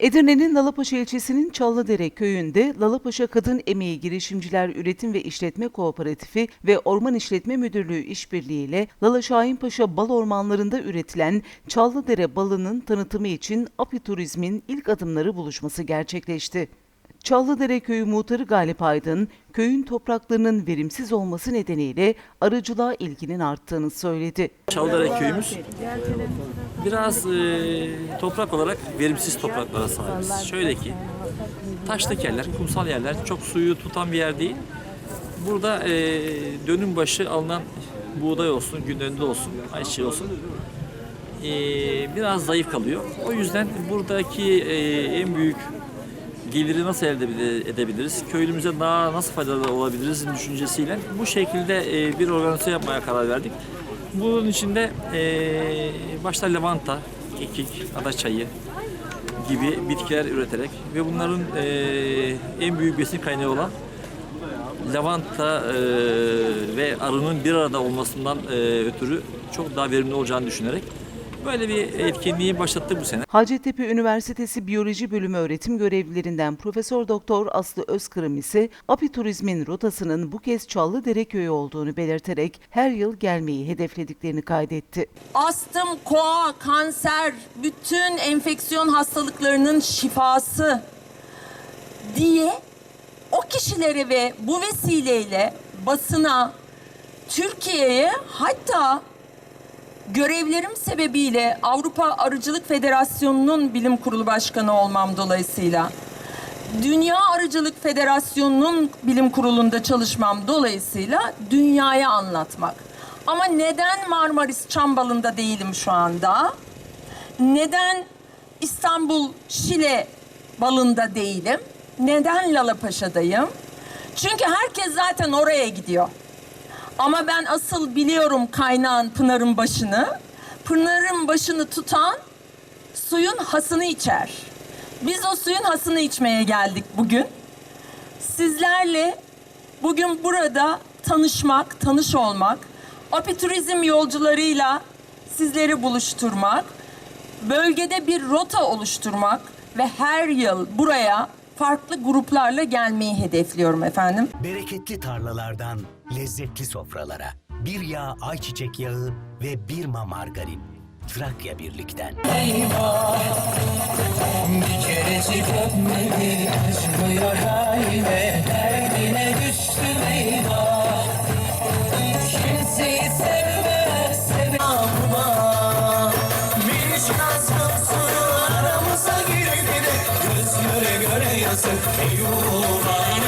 Edirne'nin Lalapaşa ilçesinin Çallıdere köyünde Lalapaşa Kadın Emeği Girişimciler Üretim ve İşletme Kooperatifi ve Orman İşletme Müdürlüğü işbirliğiyle Lala Şahinpaşa bal ormanlarında üretilen Çallıdere balının tanıtımı için Apiturizm'in ilk adımları buluşması gerçekleşti. Çallıdere Köyü muhtarı Galip Aydın, köyün topraklarının verimsiz olması nedeniyle arıcılığa ilginin arttığını söyledi. Çaldere köyümüz biraz e, toprak olarak verimsiz topraklara sahibiz. Şöyle ki taşlık yerler, kumsal yerler, çok suyu tutan bir yer değil. Burada e, dönüm başı alınan buğday olsun, günlerinde olsun, ayçiçeği olsun e, biraz zayıf kalıyor. O yüzden buradaki e, en büyük geliri nasıl elde ede- edebiliriz, köylümüze daha nasıl faydalı olabiliriz düşüncesiyle bu şekilde e, bir organizasyon yapmaya karar verdik. Bunun içinde e, başta lavanta, kekik, ada çayı gibi bitkiler üreterek ve bunların e, en büyük besin kaynağı olan lavanta e, ve arının bir arada olmasından e, ötürü çok daha verimli olacağını düşünerek böyle bir etkinliği başlattık bu sene. Hacettepe Üniversitesi Biyoloji Bölümü öğretim görevlilerinden Profesör Doktor Aslı Özkırım ise Apiturizm'in rotasının bu kez Çallıdere köyü olduğunu belirterek her yıl gelmeyi hedeflediklerini kaydetti. astım, koa, kanser, bütün enfeksiyon hastalıklarının şifası diye o kişilere ve bu vesileyle basına, Türkiye'ye hatta görevlerim sebebiyle Avrupa Arıcılık Federasyonu'nun bilim kurulu başkanı olmam dolayısıyla Dünya Arıcılık Federasyonu'nun bilim kurulunda çalışmam dolayısıyla dünyaya anlatmak. Ama neden Marmaris Çambalı'nda değilim şu anda? Neden İstanbul Şile balında değilim? Neden Lalapaşa'dayım? Çünkü herkes zaten oraya gidiyor. Ama ben asıl biliyorum kaynağın Pınar'ın başını. Pınar'ın başını tutan suyun hasını içer. Biz o suyun hasını içmeye geldik bugün. Sizlerle bugün burada tanışmak, tanış olmak, apiturizm yolcularıyla sizleri buluşturmak, bölgede bir rota oluşturmak ve her yıl buraya farklı gruplarla gelmeyi hedefliyorum efendim. Bereketli tarlalardan lezzetli sofralara. Bir yağ ayçiçek yağı ve bir ma margarin. Trakya Birlik'ten. Bir kerecik öpmedi Acımıyor halime Derdine düştüm eyvah yourself, you oh, are.